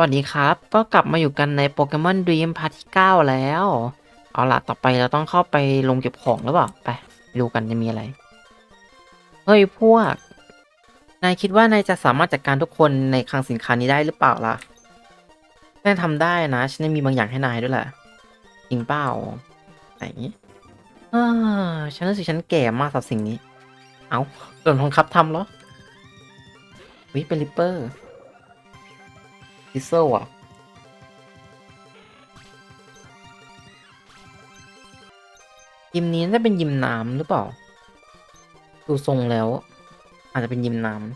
วัสดีครับ ก็กลับมาอยู่กันในโปเกมอนด e มพาร์ทที่ 9 แล้ว เอาล่ะ ต่อไปเราต้องเข้าไปลงเก็บของหรือเปล่า ไปดูกันจะมีอะไร เฮ้ยพวก นายคิดว่านายจะสามารถจัดการทุกคนในคลังสินค้านี้ได้หรือเปล่าล่ะนายทำได้นะ ฉันมีบางอย่างให้นายด้วยแหละจริงเปล่าไหนอ่าฉันรู้สึกฉันแก่มากสำหรับสิ่งนี้ เอาโดนบังคับทำเหรอวิเป็นริปเปอร์ ดิเซลอะยิมนี้น่าจะเป็นยิมน้ำหรือเปล่า ดูทรงแล้ว อาจจะเป็นยิมน้ำ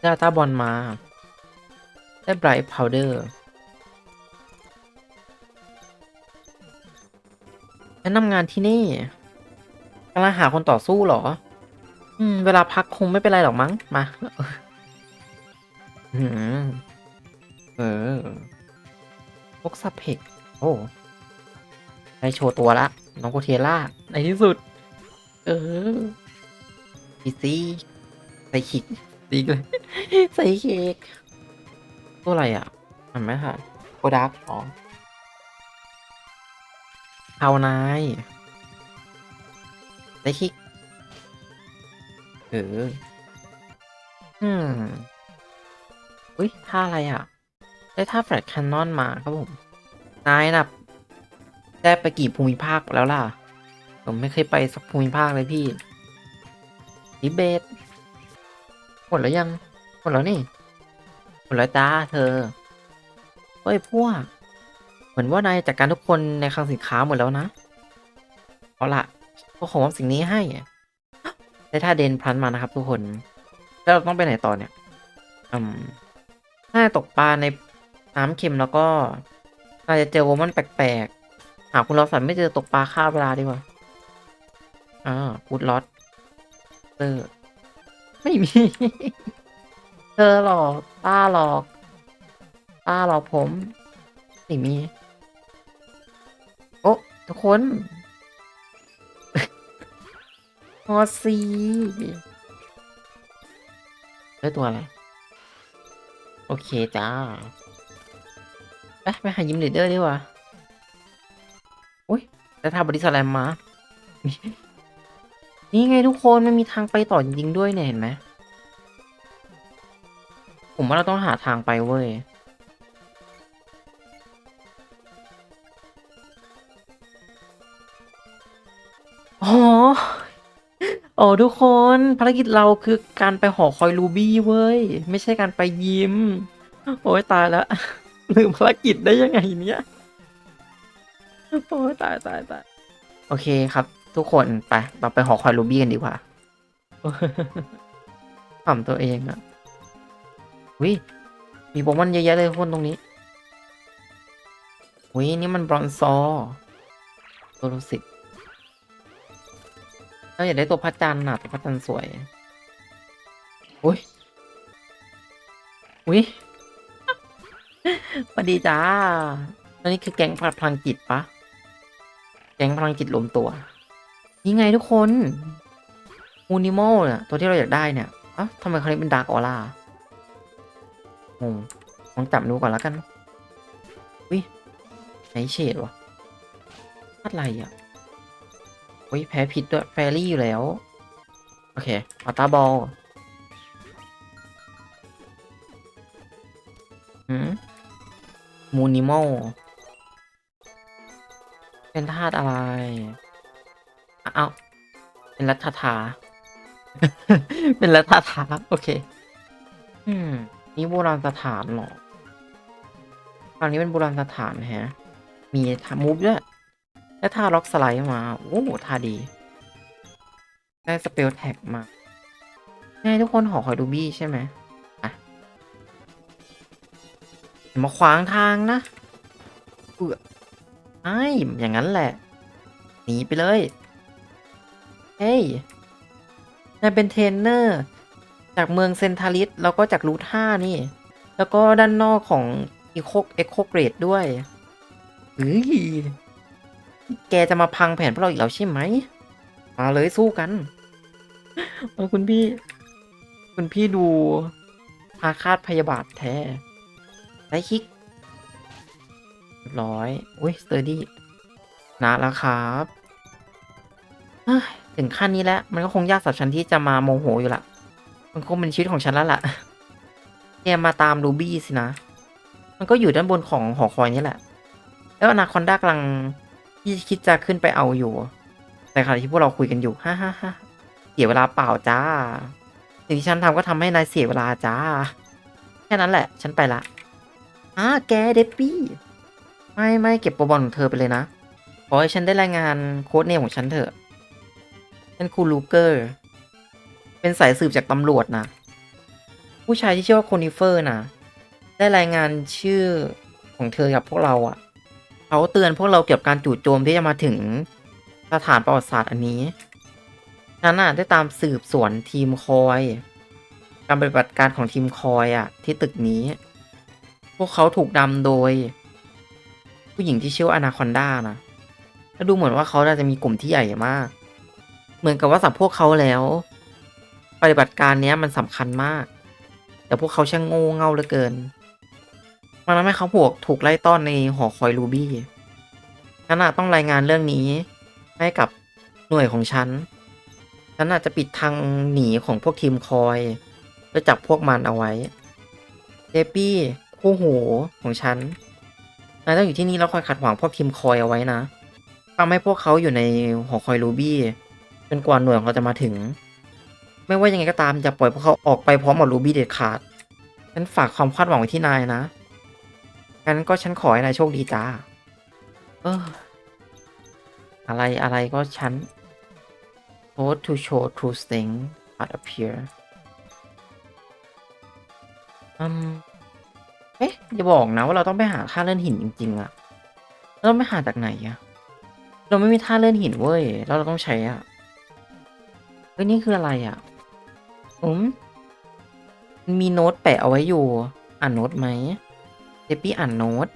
ได้ตาบอลมา ได้ไบรท์พาวเดอร์แนะนำงานที่นี่กำลังหาคนต่อสู้หรอ อืม เวลาพักคงไม่เป็นไรหรอกมั้ง มา เออ พวกซับเพกโอ้ได้โชว์ตัวละ น้องโกเทล่า ในที่สุด เออพีซีใส่ขิกตีเลยใส่เค้กตัวอะไรอะเห็นไหมค่ะโกดักอ๋อเทานายใส่คิกเออ อืม อุ้ยท่าอะไรอะ ได้ท่าแฟลชแคนนอนมาครับผม นายนะได้ไปกี่ภูมิภาคแล้วล่ะ ผมไม่เคยไปสักภูมิภาคเลยพี่ดิเบตหมดแล้วยัง หมดแล้วนี่ หมดแล้วจ้าเธอ เฮ้ยพวก เหมือนว่านายจัดการทุกคนในคลังสินค้าหมดแล้วนะ เอาล่ะก็ขอมอบสิ่งนี้ให้ ได้ท่าเดนพลันมานะครับทุกคน แล้วเราต้องไปไหนต่อเนี่ย อืม ถ้าตกปลาในน้ำเค็มแล้วก็อาจจะเจอวอมันแปลกๆ หาคุณลอสันไม่เจอตกปลาฆ่าเวลาดีกว่า อ่ากูดลอตเตอไม่มี เธอหลอกป้าหลอกป้าหลอกผมไม่มี โอ้ทุกคนฮอซีได้ตัวอะไร โอเคจ้าไปไปหายิมเลดเดอร์ดีกว่าอุ้ยแล้วทาบริสแลมมา นี่ไงทุกคนมันมีทางไปต่อจริงๆด้วยเนี่ยเห็นไหม ผมว่าเราต้องหาทางไปเว้ยอ๋อ อ๋อทุกคนภารกิจเราคือการไปหอคอยรูบี้เว้ย ไม่ใช่การไปยิม โอ้ยตายแล้ว ลืมภารกิจได้ยังไงเนี่ยโอ้ยตายตายตายโอเคครับ ทุกคนไปเราไปหอคอยรูบี้กันดีกว่าขำตัวเองอะวิมีโปเกมอนเยอะแยะเลยคนตรงนี้วินี่มันบรอนซอร์ตัวรู้สิ เราอยากได้ตัวพระจันทร์น่ะ ตัวพระจันทร์สวย อุ้ย อุ้ยสวัสดีจ้าตอนนี้คือแก๊งพลังจิตปะ แก๊งพลังจิตรวมตัว นี่ไงทุกคนมูนิโมเนี่ย ตัวที่เราอยากได้เนี่ยอะทำไมคราวนี้เป็นดาร์กออร่างงลองจับดูก่อนแล้วกัน อุ้ยไหนเฉดวะอะไรอะ อ้ยแพ้ผิดด้วยแฟรี่อยู่แล้ว โอเคอัลตาบอลหืมมูนิมอลเป็นธาตุอะไร เอาเป็นรัฐธาเป็นรัฐธาโอเค อืม นี่โบราณสถานหรอตอนนี้เป็นโบราณสถานแฮะ มีทามูฟด้วย ได้ท่าล็อกสไลด์มาโอ้โหท่าดี ได้สเปลแท็กมาไงทุกคนหอคอยดูบี้ใช่ไหมอะมาขวางทางนะเอือไอ้อย่างนั้นแหละ หนีไปเลย เฮ้ยนายเป็นเทรนเนอร์ จากเมืองเซนทาริสแล้วก็จากรูทห้านี่ แล้วก็ด้านนอกของอีโคเอ็กโคเกรดด้วยเฮ้ย แกจะมาพังแผนพวกเราอีกแล้วใช่ไหม มาเลยสู้กันเออคุณพี่ คุณพี่ดูอาฆาตพยาบาทแท้ได้คลิกเรียบร้อยอุ้ยสเตอร์ดี้นะแล้วครับเฮ้ยถึงขั้นนี้แล้ว มันก็คงยากสำหรับฉันที่จะมาโมโหอยู่ละมันคงเป็นชีวิตของฉันแล้วล่ะแกมาตามรูบี้สินะ มันก็อยู่ด้านบนของหอคอยนี่แหละ แล้วอนาคอนด้ากำลัง ที่คิดจะขึ้นไปเอาอยู่ แต่ขณะที่พวกเราคุยกันอยู่ฮ่าฮ่าฮ่าเสียเวลาเปล่าจ้า สิ่งที่ฉันทำก็ทำให้นายเสียเวลาจ้า แค่นั้นแหละ ฉันไปละอ่าแกเดปปี้ ไม่ไม่เก็บโปรบอลของเธอไปเลยนะ ขอให้ฉันได้รายงานโค้ดเนมของฉันเถอะฉันครูลูเกอร์ เป็นสายสืบจากตำรวจนะผู้ชายที่ชื่อว่าโคนิเฟอร์นะได้รายงานชื่อของเธอกับพวกเราอะ่ะ เขาเตือนพวกเราเกี่ยวกับการจู่โจมที่จะมาถึงสถานประวัติศาสตร์อันนี้ฉันน่ะได้ตามสืบสวนทีมคอย การปฏิบัติการของทีมคอยอะ ที่ตึกนี้ พวกเขาถูกนำโดย ผู้หญิงที่ชื่อว่าอนาคอนด้านะแล้วดูเหมือนว่าเขาน่าจะมีกลุ่มที่ใหญ่มาก เหมือนกับว่าสำหรับพวกเขาแล้ว ปฏิบัติการเนี้ยมันสำคัญมาก แต่พวกเขาช่างโง่เง่าเหลือเกิน มันทำให้เขาพวกถูกไล่ต้อนในหอคอยรูบี้ฉันน่ะต้องรายงานเรื่องนี้ ให้กับหน่วยของฉัน ฉันอาจจะปิดทางหนีของพวกทีมคอยเพื่อจับพวกมันเอาไว้เจปี้คู่หูของฉันนายต้องอยู่ที่นี่แล้วคอยขัดขวางพวกทีมคอยเอาไว้นะทำให้พวกเขาอยู่ในหอคอยรูบี้จนกว่าหน่วยของเราจะมาถึง ไม่ว่ายังไงก็ตามอย่าปล่อยพวกเขาออกไปพร้อมกับรูบี้เด็ดขาดฉันฝากความคาดหวังไว้ที่นายนะ งั้นก็ฉันขอให้นายโชคดีจ้า เออ อะไรอะไรก็ฉัน Code to show true strength but appear อืมเอ๊ะอย่าบอกนะว่าเราต้องไปหาท่าเลื่อนหินจริง ๆอะเราต้องไปหาจากไหนอะเราไม่มีท่าเลื่อนหินเว้ยแล้วเราต้องใช้อะเฮ้ยนี่คืออะไรอะอืมมันมีโน้ตแปะเอาไว้อยู่ อ่านโน้ตไหมเดปปี้อ่านโน้ต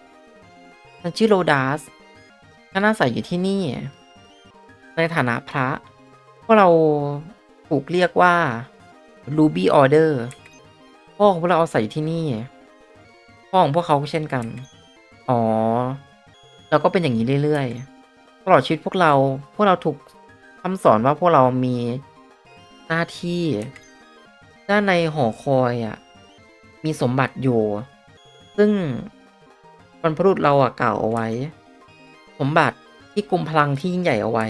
มันชื่อโรดัสก็น่าใส่อยู่ที่นี่ ในฐานะพระพวกเราถูกเรียกว่า Ruby Order พ่อของพวกเราเอาใส่อยู่ที่นี่ พ่อของพวกเขาก็เช่นกัน อ๋อ เราก็เป็นอย่างนี้เรื่อยๆ ตลอดชีวิตพวกเรา พวกเราถูกคำสอนว่าพวกเรามีหน้าที่ ด้านในหอคอยอะ มีสมบัติอยู่ ซึ่งบรรพบุรุษเราอะกล่าวเอาไว้ สมบัติที่กลุ่มพลังที่ยิ่งใหญ่เอาไว้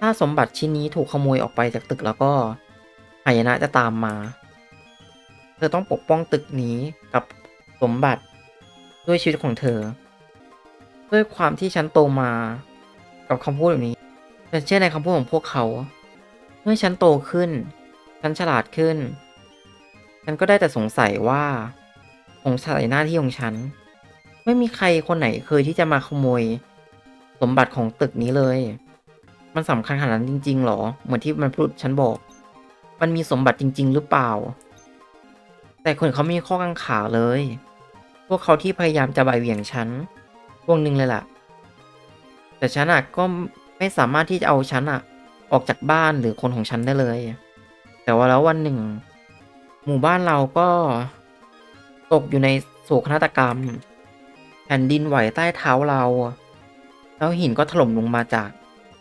ถ้าสมบัติชิ้นนี้ถูกขโมยออกไปจากตึกแล้วก็หายนะจะตามมา เธอต้องปกป้องตึกนี้กับสมบัติด้วยชีวิตของเธอ ด้วยความที่ฉันโตมากับคำพูดแบบนี้ฉันเชื่อในคำพูดของพวกเขา เมื่อฉันโตขึ้น ฉันฉลาดขึ้น ฉันก็ได้แต่สงสัยว่า สงสัยหน้าที่ของฉัน ไม่มีใครคนไหนเคยที่จะมาขโมย สมบัติของตึกนี้เลย มันสำคัญขนาดนั้นจริง ๆ หรอ เหมือนที่มันพูดฉันบอก มันมีสมบัติจริง ๆ หรือเปล่า แต่คนเขามีข้อกังขาเลย พวกเขาที่พยายามจะบ่ายเบี่ยงฉัน พวกหนึ่งเลยล่ะ แต่ฉันอะก็ไม่สามารถที่จะเอาฉันอะออกจากบ้านหรือคนของฉันได้เลย แต่ว่าแล้ววันหนึ่ง หมู่บ้านเราก็ ตกอยู่ในโศกนาฏกรรม แผ่นดินไหวใต้เท้าเรา แล้วหินก็ถล่มลงมาจาก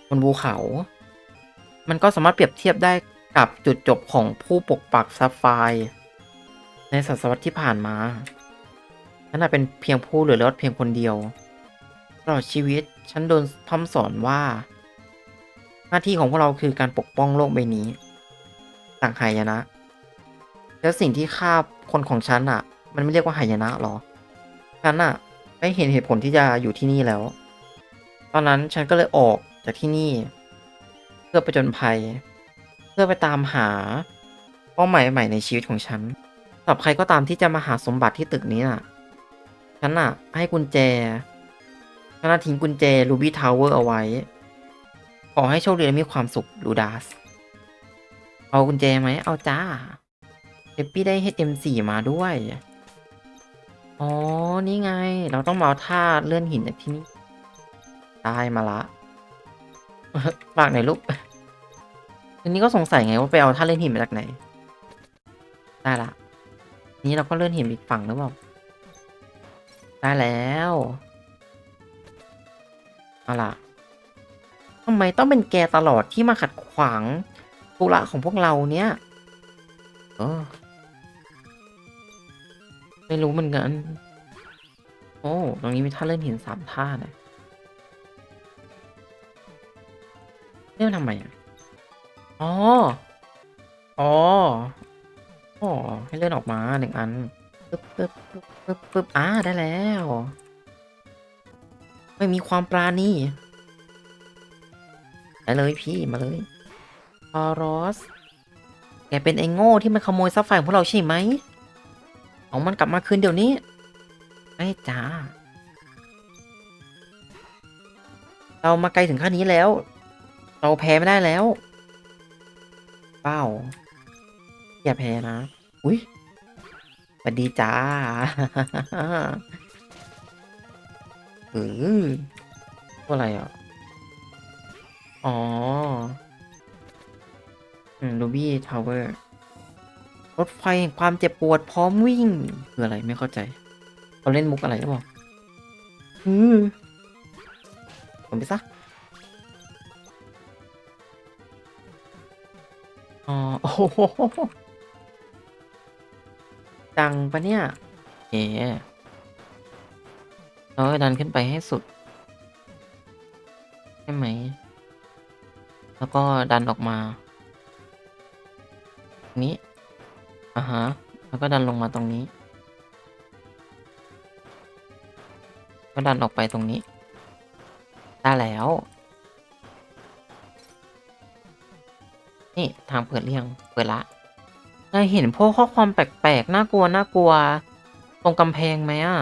บนภูเขา มันก็สามารถเปรียบเทียบได้กับจุดจบของผู้ปกปักซับไฟ ในศตวรรษที่ผ่านมาฉันน่ะเป็นเพียงผู้เหลือรอดเพียงคนเดียวตลอดชีวิตฉันโดนทำสอนว่า หน้าที่ของพวกเราคือการปกป้องโลกใบนี้ต่างหายนะ แล้วสิ่งที่ฆ่าคนของฉันอะ มันไม่เรียกว่าหายนะหรอฉันอะได้เห็นเหตุผลที่จะอยู่ที่นี่แล้ว ตอนนั้นฉันก็เลยออกจากที่นี่ เพื่อไปจนภัย เพื่อไปตามหาเป้าหมายใหม่ในชีวิตของฉันสำหรับใครก็ตามที่จะมาหาสมบัติที่ตึกนี้น่ะ ฉันอะ ให้กุญแจ ฉันน่ะทิ้งกุญแจรูบี้ทาวเวอร์เอาไว้ ขอให้โชคดีและมีความสุขลูดาส เอากุญแจไหม เอาจ้าเอปปี้ได้ให้เต็มสี่มาด้วย อ๋อ นี่ไง เราต้องมาเอาท่าเลื่อนหินจากที่นี่ ได้มาละฝากหน่อยลูกทีนี้ก็สงสัยไงว่าไปเอาท่าเลื่อนหินมาจากไหน ได้ละ นี้เราก็เลื่อนหินอีกฝั่งหรือเปล่า ได้แล้ว เอาล่ะทำไมต้องเป็นแกตลอดที่มาขัดขวางธุระของพวกเราเนี่ย เออ ไม่รู้เหมือนกัน โอ้ ตรงนี้มีท่าเล่นหินสามท่านะเล่นทำไมอะอ๋อ อ๋อ อ๋อ ให้เล่นออกมาหนึ่งอันปึ๊บปึ๊บปึ๊บปึ๊บปึ๊บอ่าได้แล้ว ไม่มีความปราณีได้เลยพี่มาเลยพอรอส แกเป็นไอ้โง่ที่มันขโมยทรัพย์สินของพวกเราใช่ไหม เอามันกลับมาคืนเดี๋ยวนี้ไม่จ้า เรามาไกลถึงขั้นนี้แล้ว เราแพ้ไม่ได้แล้ว เป้าอย่าแพ้นะ อุ้ยสวัสดีจ้าเออตัวอะไรอะ อ๋อ อืมลูบี้ทาวเวอร์ รถไฟแห่งความเจ็บปวดพร้อมวิ่งคืออะไรไม่เข้าใจเขาเล่นมุกอะไรหรือเปล่าอือผมไปซะอ๋อโอ้โหดังปะเนี่ยเอ๋เราดันขึ้นไปให้สุดใช่ไหม แล้วก็ดันออกมา นี้ อ่าฮะ แล้วก็ดันลงมาตรงนี้ ก็ดันออกไปตรงนี้ ได้แล้ว นี่ทางเปิดเรียงเปิดละนายเห็นพวกข้อความแปลกๆ น่ากลัว น่ากลัว ตรงกำแพงไหมอะ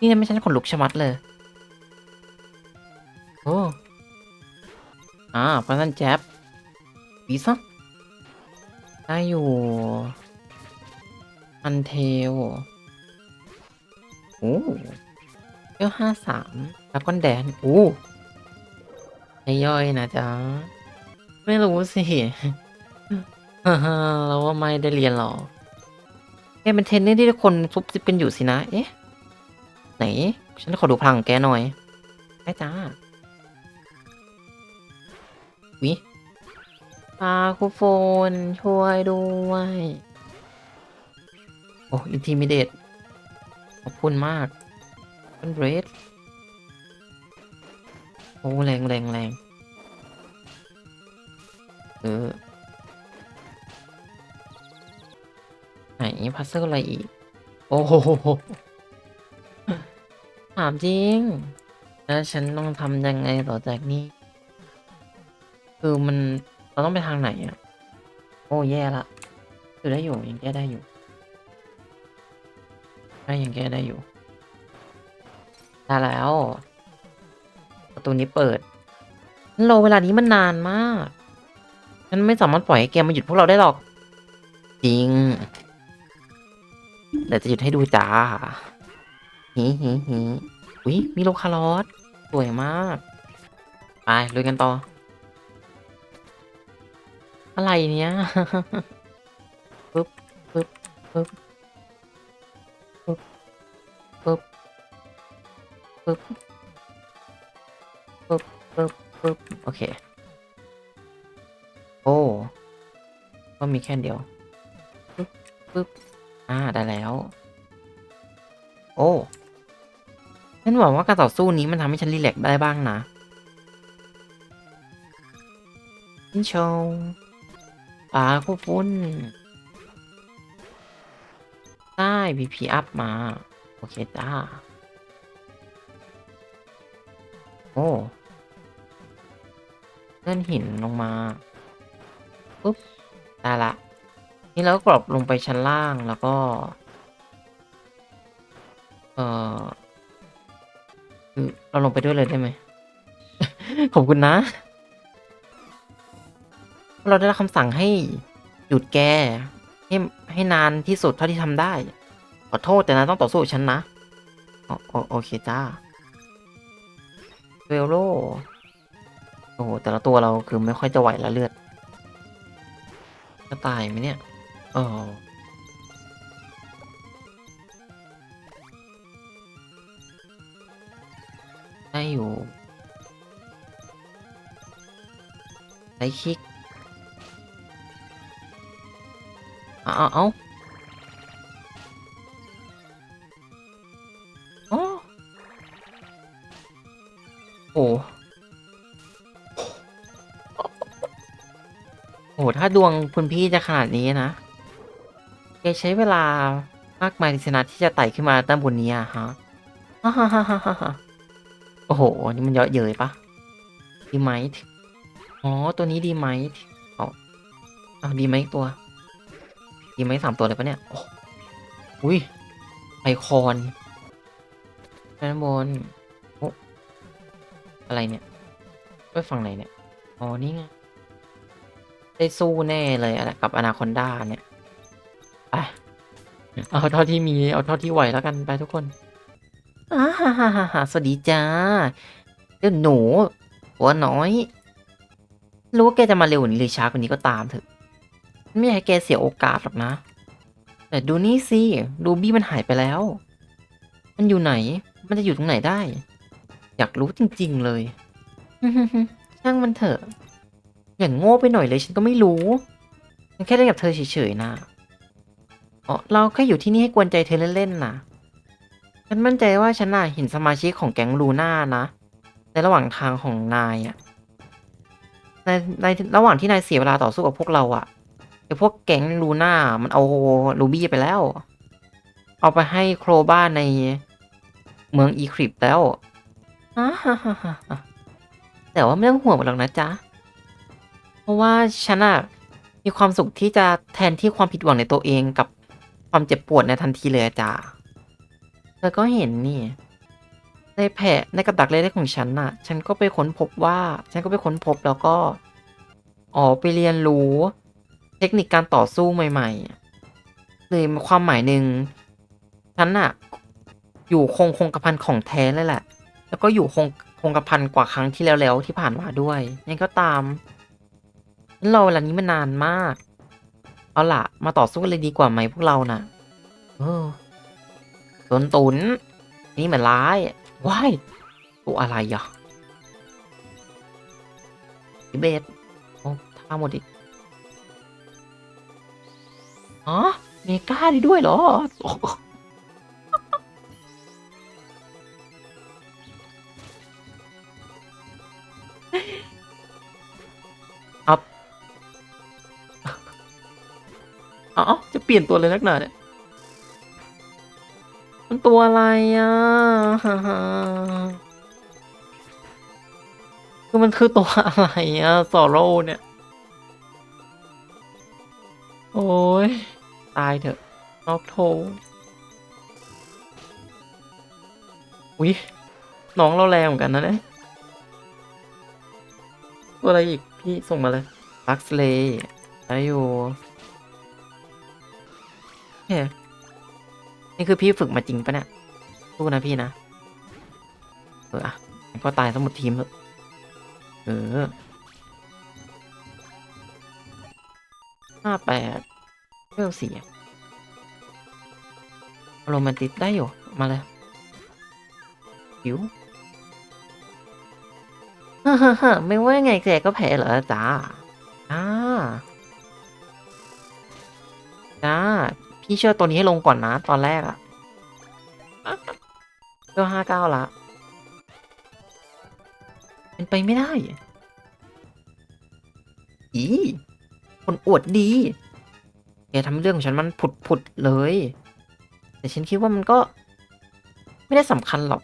นี่ไม่ใช่ขนลุกชะมัดเลย โอ้อ่าพระนันแจ๊บปีซะ ได้อยู่อันเทลโอ้เอลห้าสามแล้วก็แดนโอ้ไอย่อยนะจ๊ะ ไม่รู้สิเราว่าไม่ได้เรียนหรอกแกเป็นเทนเนอร์ที่ทุกคนซุบซิบเป็นอยู่สินะ เอ๊ะ ไหน ฉันขอดูพลังของแกหน่อยได้จ้าวิ พาคุโฟนช่วยด้วย โอ้อินทิมิเดตขอบคุณมากเป็นเรดโอ้แรงแรงแรงเออไหนพัซเซิลอะไรอีก โอ้โหถามจริง แล้วฉันต้องทำยังไงต่อจากนี้ คือมัน เราต้องไปทางไหนอะ โอ้แย่ละคือได้อยู่ยังแก้ได้อยู่ได้ยังแก้ได้อยู่ได้แล้ว ประตูนี้เปิดโลเวลานี้มันนานมากฉันไม่สามารถปล่อยให้แกมาหยุดพวกเราได้หรอก จริงเดี๋ยวจะหยุดให้ดูจ้าหีหีหีอุ้ยมีโลคาร์ลอสสวยมาก ไปลุยกันต่อ อะไรเนี้ยปึ๊บปึ๊บปึ๊บปึ๊บปึ๊บปึ๊บปึ๊บปึ๊บปึ๊บโอเค โอ้ก็มีแค่เดียวปึ๊บปึ๊บอ่าได้แล้ว โอ้ฉันหวังว่าการต่อสู้นี้มันทำให้ฉันรีแลกซ์ได้บ้างนะชินโชว ปลาคู่ฟุ้นได้ VP อัพมา โอเคจ้า โอ้เลื่อนหินลงมาปุ๊บได้ละ นี่เราก็กรอบลงไปชั้นล่างแล้วก็ เออคือเราลงไปด้วยเลยได้ไหม ขอบคุณนะ เราได้รับคำสั่งให้หยุดแกให้ให้นานที่สุดเท่าที่ทำได้ ขอโทษแต่นายต้องต่อสู้ฉันนะโอโอโอเคจ้าเวลโลโอ้แต่ละตัวเราคือไม่ค่อยจะไหวละเลือดจะตายไหมเนี่ยโอ้ได้อยู่ไดคลิก เอาเอาเอาอ๋อโอ้โห ถ้าดวงคุณพี่จะขนาดนี้นะแกใช้เวลามากมายในสนาที่จะไต่ขึ้นมาด้านบนนี้อะฮะฮ่าฮ่าฮ่าฮ่าโอ้โห นี่มันเยอะเย้ยปะดีไหมอ๋อ ตัวนี้ดีไหมเอาเอาดีไหมตัว ดีไหมสามตัวเลยปะเนี่ยอุ้ยไอคอนด้านบนโอ้อะไรเนี่ยไปฝั่งไหนเนี่ย อ๋อ นี่ไง ได้สู้แน่เลยอะไรกับอนาคอนดาเนี่ยไปเอาเท่าที่มี เอาเท่าที่ไหวแล้วกันไปทุกคนอ่าฮ่าฮ่าฮ่าฮ่าสวัสดีจ้าเจ้าหนูหัวน้อย รู้ว่าแกจะมาเร็วหรือช้ากว่านี้ก็ตามเถอะ ไม่อยากให้แกเสียโอกาสหรอกนะ แต่ดูนี่สิรูบี้มันหายไปแล้ว มันอยู่ไหน มันจะอยู่ตรงไหนได้ อยากรู้จริง ๆเลย ช่างมันเถอะ อย่างโง่ไปหน่อยเลยฉันก็ไม่รู้ฉันแค่เล่นกับเธอเฉยๆนะอ๋อเราแค่อยู่ที่นี่ให้กวนใจเธอเล่นๆนะฉันมั่นใจว่าฉันน่ะเห็นสมาชิกของแก๊งลูน่านะในระหว่างทางของนายอะในในระหว่างที่นายเสียเวลาต่อสู้กับพวกเราอะ ไอพวกแก๊งลูน่ามันเอาลูบี้ไปแล้ว เอาไปให้โครบ้านในเมืองอีคริปแล้วแต่ว่าไม่ต้องห่วงหรอกนะจ๊ะ เพราะว่าฉันอะมีความสุขที่จะแทนที่ความผิดหวังในตัวเองกับความเจ็บปวดในทันทีเลยจ้าเธอก็เห็นนี่ในแผลในกับดักเล็กๆของฉันน่ะ ฉันก็ไปค้นพบว่า ฉันก็ไปค้นพบแล้วก็ อ๋อไปเรียนรู้ เทคนิคการต่อสู้ใหม่ๆเลยความหมายหนึ่งฉันน่ะอยู่คงคงกระพันของแท้เลยแหละ แล้วก็อยู่คงคงกระพันกว่าครั้งที่แล้วๆที่ผ่านมาด้วยยังก็ตามฉันรอเวลานี้มานนานมาก เอาล่ะ มาต่อสู้กันเลยดีกว่าไหมพวกเราน่ะเออตุนตุน นี่เหมันร้ายว้ายตัวอะไรอะอีเบสโอ้ท่าหมดอีก อ๋อเมกาได้ด้วยเหรอโอ้อัพอ๋อจะเปลี่ยนตัวเลยนักหนาเนี่ย มันตัวอะไรอะฮ่าฮ่าคือมันคือตัวอะไรอะ ซอโร่เนี่ย โอ้ย ตายเถอะนอกโทอุ้ยน้องเราแรงเหมือนกันนะเนี่ยตัวอะไรอีก พี่ส่งมาเลยลักสเลย์ได้อยู่โอเคนี่คือพี่ฝึกมาจริงปะเนี่ยสู้นะพี่นะ เอออะก็ตายทั้งหมดทีมเถอะเออห้าแปด เวลสี่โรแมนติกได้อยู่ มาเลยหิวฮ่าฮ่าฮ่าไม่ว่าไงแกก็แพ้เหรอจ้าจ้าจ้า พี่เชื่อตัวนี้ให้ลงก่อนนะ ตอนแรกอะก็ห้าเก้าละเป็นไปไม่ได้ อี คนอวดดี แกทำเรื่องของฉันมันผุดผุดๆเลย แต่ฉันคิดว่ามันก็ ไม่ได้สำคัญหรอก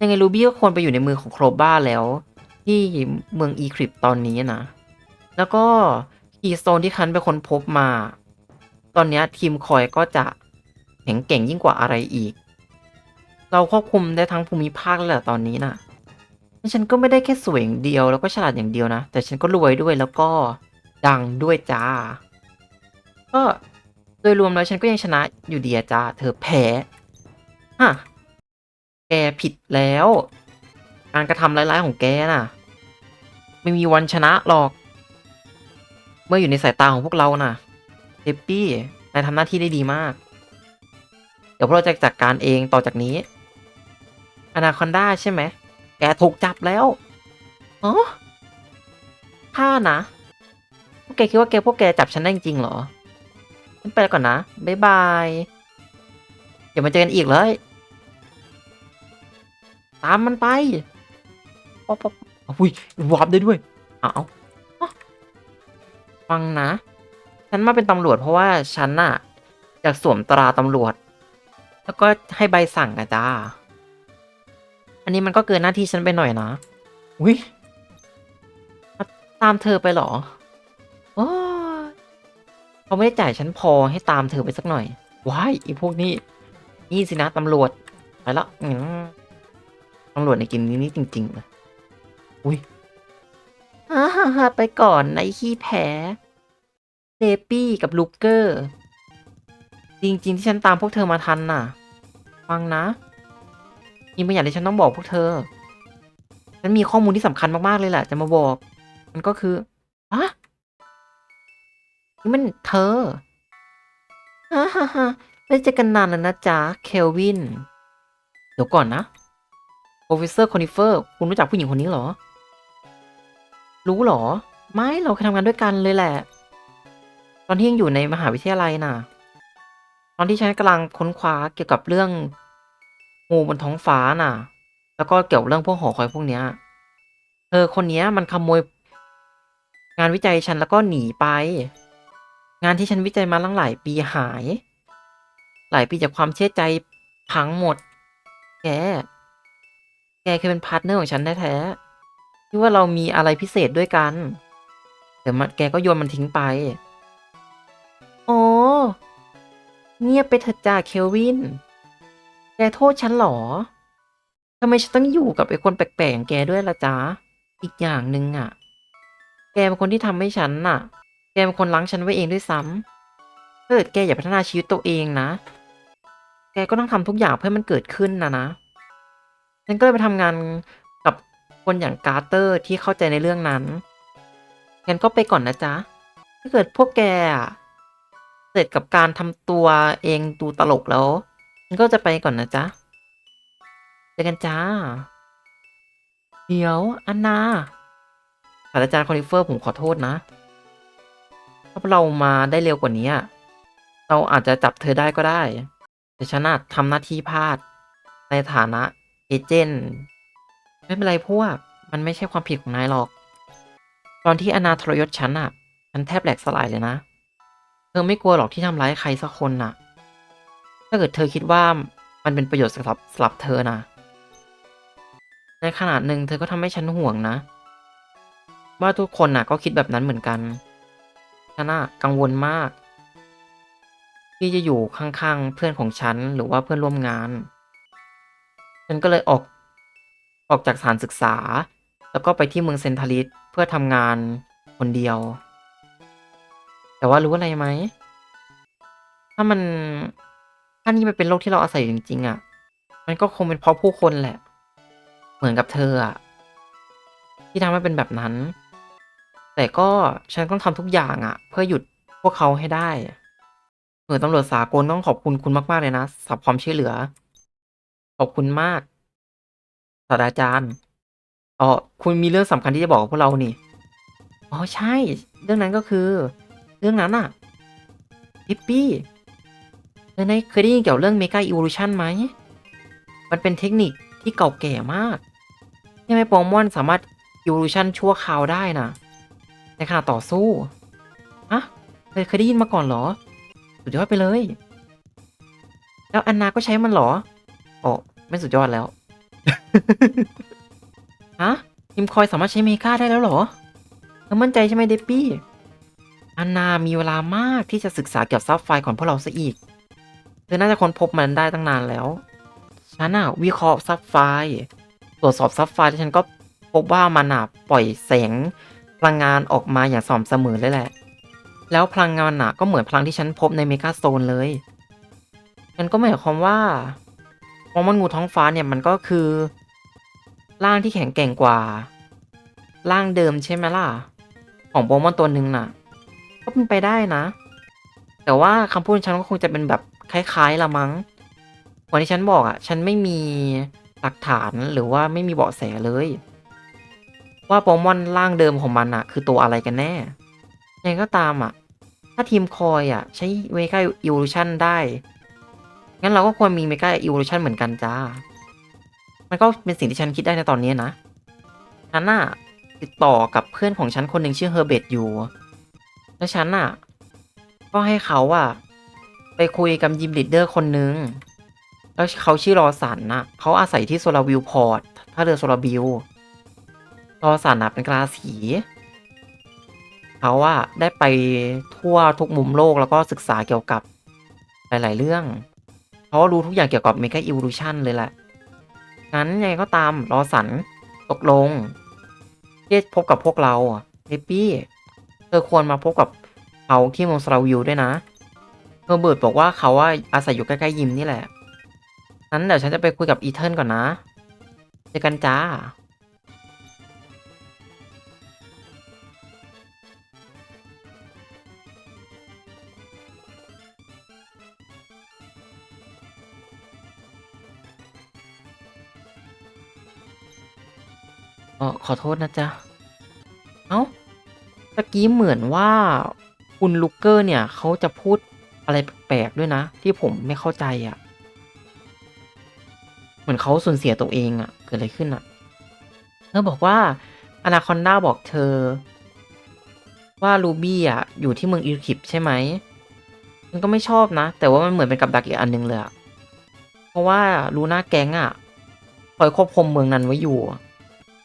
ยังไงรูบี้ก็ควรไปอยู่ในมือของโครบ้าแล้ว ที่เมืองอีคริปตอนนี้นะ แล้วก็คีย์โซนที่คันไปค้นพบมา ตอนนี้ทีมคอยก็จะแข็งเก่งยิ่งกว่าอะไรอีก เราควบคุมได้ทั้งภูมิภาคแล้วตอนนี้นะ่ะฉันก็ไม่ได้แค่สวยอย่างเดียวแล้วก็ฉลาดอย่างเดียวนะ แต่ฉันก็รวยด้วยแล้วก็ดังด้วยจ้า ก็โดยรวมแล้วฉันก็ยังชนะอยู่ดีจ้าเธอแพ้ฮะแกผิดแล้ว การกระทำร้ายๆของแกน่ะ ไม่มีวันชนะหรอก เมื่ออยู่ในสายตาของพวกเราน่ะเฮปปี้นายทำหน้าที่ได้ดีมาก เดี๋ยวพวกเราจะจัดการเองต่อจากนี้อนาคอนดาใช่ไหม แกถูกจับแล้วอ๋อข้านะ พวกแกคิดว่าแกพวกแกจับฉันได้จริงเหรอ ไปแล้วก่อนนะ บ๊ายบาย เดี๋ยวมาเจอกันอีกเลย ตามมันไปป๊อปป๊อปอุ้ยวาร์ปได้ด้วยเอาเอาฟังนะ ฉันมาเป็นตำรวจเพราะว่าฉันน่ะอยากสวมตราตำรวจ แล้วก็ให้ใบสั่งอะจ้า อันนี้มันก็เกินหน้าที่ฉันไปหน่อยนะ อุ้ยมาตามเธอไปเหรอโอ้ย เขาไม่ได้จ่ายฉันพอให้ตามเธอไปสักหน่อย ว้ายอีพวกนี้นี่สินะตำรวจ ไปแล้วตำรวจในเกมนี้นี่จริงๆเลยอุ้ยฮ่าฮ่าฮ่าไปก่อนไอ้ขี้แพ้เดปี้กับลูกเกอร์ จริง ๆ ที่ฉันตามพวกเธอมาทันน่ะ ฟังนะมีบางอย่างที่ฉันต้องบอกพวกเธอ ฉันมีข้อมูลที่สำคัญมาก ๆ เลยแหละจะมาบอก มันก็คืออะ นี่มันเธอฮ่าฮ่าฮ่าไม่เจอกันนานแล้วนะจ๊ะ เคลวิน เดี๋ยวก่อนนะโปรเฟสเซอร์คอนิเฟอร์ คุณรู้จักผู้หญิงคนนี้เหรอ รู้เหรอ ไม่ เราเคยทำงานด้วยกันเลยแหละ ตอนที่ยังอยู่ในมหาวิทยาลัยน่ะ ตอนที่ฉันกำลังค้นคว้าเกี่ยวกับเรื่องงูบนท้องฟ้าน่ะ แล้วก็เกี่ยวกับเรื่องพวกหอคอยพวกเนี้ย เธอคนนี้มันขโมย งานวิจัยฉันแล้วก็หนีไป งานที่ฉันวิจัยมาตั้งหลายปีหาย หลายปีจากความเชื่อใจพังหมด แก แกเคยเป็นพาร์ทเนอร์ของฉันแท้ๆที่ว่าเรามีอะไรพิเศษด้วยกัน แต่มันแกก็โยนมันทิ้งไปอ๋อเงียบไปเถอะจ้าเคลวิน แกโทษฉันหรอทำไมฉันต้องอยู่กับไอ้คนแปลกๆอย่างแกด้วยล่ะจ๊ะ อีกอย่างหนึ่งอะ แกเป็นคนที่ทำให้ฉันน่ะ เป็นคนล้างฉันไว้เองด้วยซ้ำถ้าเกิดแกอยากพัฒนาชีวิตตัวเองนะ แกก็ต้องทำทุกอย่างเพื่อมันเกิดขึ้นนะนะ ฉันก็เลยไปทำงานกับคนอย่างการ์เตอร์ที่เข้าใจในเรื่องนั้น งั้นก็ไปก่อนนะจ๊ะ ถ้าเกิดพวกแกเสร็จกับการทำตัวเองดูตลกแล้วฉันก็จะไปก่อนนะจ๊ะ เจอกันจ้า เดี๋ยว อันนาศาสตราจารย์คอนิเฟอร์ผมขอโทษนะ ถ้าเรามาได้เร็วกว่านี้ เราอาจจะจับเธอได้ก็ได้ แต่ฉันอาจทำหน้าที่พลาด ในฐานะเอเจนต์ไม่เป็นไรพวก มันไม่ใช่ความผิดของนายหรอก ตอนที่อนาทรยศฉันอะฉันแทบแหลกสลายเลยนะ เธอไม่กลัวหรอกที่ทำร้ายใครสักคนน่ะ ถ้าเกิดเธอคิดว่ามันเป็นประโยชน์สำหรับสำหรับเธอนะ ในขนาดหนึ่งเธอก็ทำให้ฉันห่วงนะ ว่าทุกคนน่ะก็คิดแบบนั้นเหมือนกัน ฉันน่ะกังวลมาก ที่จะอยู่ข้างๆเพื่อนของฉันหรือว่าเพื่อนร่วมงาน ฉันก็เลยออกออกจากสถานศึกษา แล้วก็ไปที่เมืองเซนทาริสเพื่อทำงานคนเดียว แต่ว่ารู้อะไรไหม ถ้ามันถ้านี่มันเป็นโลกที่เราอาศัยอยู่จริง ๆอะ่ะ มันก็คงเป็นเพราะผู้คนแหละ เหมือนกับเธออะ่ะ ที่ทำให้เป็นแบบนั้น แต่ก็ฉันต้องทำทุกอย่างอะ่ะ เพื่อหยุดพวกเขาให้ได้หน่วยตำรวจสากลต้องขอบคุณคุณมาก ๆ เลยนะสำหรับความช่วยเหลือ ขอบคุณมากศาสตราจารย์อ๋อคุณมีเรื่องสำคัญที่จะบอกกับพวกเรานี่อ๋อใช่ เรื่องนั้นก็คือ เรื่องนั้นอะฮิปปี้เธอนายเคยได้ยินเกี่ยวกับเรื่องเมกาอี o l ลูชันไหม มันเป็นเทคนิคที่เก่าแก่มากที่ให้โปเกมอนสามารถอี o l ลูชันชั่วคราวได้นะ ในขณะต่อสู้ฮะเธอเคยได้ยินมาก่อนเหรอ สุดยอดไปเลย แล้วอันนาก็ใช้มันเหรออ๋อไม่สุดยอดแล้ว ฮะฮิมคอยสามารถใช้เมกาได้แล้วเหรอเธอมั่นใจใช่ไหมเดปปี้ อันนามีเวลามากที่จะศึกษาเกี่ยวกับซับไฟก่อนพวกเราซะอีก เธอน่าจะค้นพบมันได้ตั้งนานแล้ว ฉันอะวิเคราะห์ซับไฟตรวจสอบซับไฟแล้วฉันก็พบว่ามันอะปล่อยแสง พลังงานออกมาอย่างสม่ำเสมอเลยแหละ แล้วพลังงานอะก็เหมือนพลังที่ฉันพบในเมกาโซนเลยมันก็หมายความว่าโปเกมอนงูท้องฟ้าเนี่ยมันก็คือ ร่างที่แข็งแกร่งกว่า ร่างเดิมใช่ไหมล่ะ ของโปเกมอนตัวหนึ่งน่ะ ก็เป็นไปได้นะ แต่ว่าคำพูดฉันก็คงจะเป็นแบบคล้ายๆละมั้งเหมือนที่ฉันบอกอะ่ะ ฉันไม่มีหลักฐานหรือว่าไม่มีเบาะแสเลย ว่าโปเกมอนร่างเดิมของมันอะคือตัวอะไรกันแน่ยังไงก็ตามอะถ้าทีมคอยอะใช้เมกาอิวลูชันได้ งั้นเราก็ควรมีเมกาอิวลูชันเหมือนกันจ้า มันก็เป็นสิ่งที่ฉันคิดได้ในตอนนี้นะฉันน่ะติดต่อกับเพื่อนของฉันคนหนึ่งชื่อเฮอร์เบตอยู่ แล้วฉันน่ะก็ให้เขาอะไปคุยกับยิมลีดเดอร์คนหนึ่งแล้วเขาชื่อรอสันนะเขาอาศัยที่โซลาวิลพอร์ตท่าเรือโซลาวิล รอสันนะเป็นกาสีเขาอะได้ไปทั่วทุกมุมโลกแล้วก็ศึกษาเกี่ยวกับหลาย ๆ เรื่องเขารู้ทุกอย่างเกี่ยวกับเมกาอิวลูชันเลยแหละงั้นยังไงก็ตามรอสันตกลงที่จะพบกับพวกเราเฮปปี้เธอควรมาพบกับเขาที่มองสราวิลด้วยนะเฮอร์เบิร์ตบอกว่าเขาว่าอาศัยอยู่ใกล้ ๆ ยิมนี่แหละงั้นเดี๋ยวฉันจะไปคุยกับอีเทิร์นก่อนนะเจอกันจ้า เออขอโทษนะจ๊ะ เอ้าตะกี้เหมือนว่าคุณลูกเกอร์เนี่ยเขาจะพูดอะไรแปลกๆด้วยนะ ที่ผมไม่เข้าใจอะ่ะ เหมือนเขาสูญเสียตัวเองอะ่ะ เกิดอะไรขึ้นอะ่ะเธอบอกว่าอนาคอนดาบอกเธอ ว่าลูบี้อะอยู่ที่เมืองอิริคิปใช่ไหมมันก็ไม่ชอบนะ แต่ว่ามันเหมือนเป็นกับดักอีกอันหนึงเลยอะเพราะว่าลูน่าแก๊งอะคอยควบคุมเมืองนั้นไว้อยู่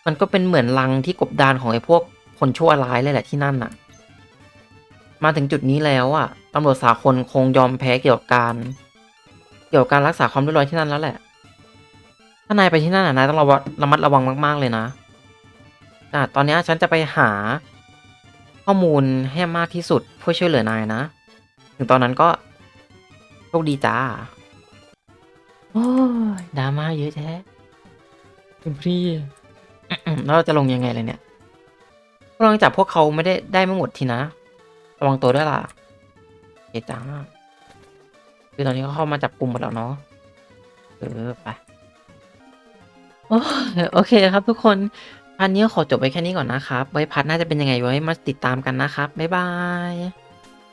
มันก็เป็นเหมือนรังที่กบดานของไอ้พวกคนชั่วร้ายเลยแหละที่นั่นน่ะ มาถึงจุดนี้แล้วอะตำรวจสากลคงยอมแพ้เกี่ยวกับการ เกี่ยวกับการรักษาความเรียบร้อยที่นั่นแล้วแหละ ถ้านายไปที่นั่นอะนายต้องระวังระมัดระวังมาก ๆเลยนะอะตอนนี้ฉันจะไปหาข้อมูลให้มากที่สุดเพื่อช่วยเหลือนายนะ ถึงตอนนั้นก็โชคดีจ้า โอ้ยดราม่าเยอะแท้คุณพี่อืม แล้วเราจะลงยังไงเลยเนี่ยกำลังจับพวกเขาไม่ได้ได้ไม่หมดทีนะ ระวังตัวด้วยล่ะเอจ้าคือตอนนี้เขาเข้ามาจับกลุ่มหมดแล้วเนาะเออไปโอโอเคครับทุกคนพันนี้ขอจบไปแค่นี้ก่อนนะครับ ไว้พัดน่าจะเป็นยังไงไว้มาติดตามกันนะครับ บ๊ายบาย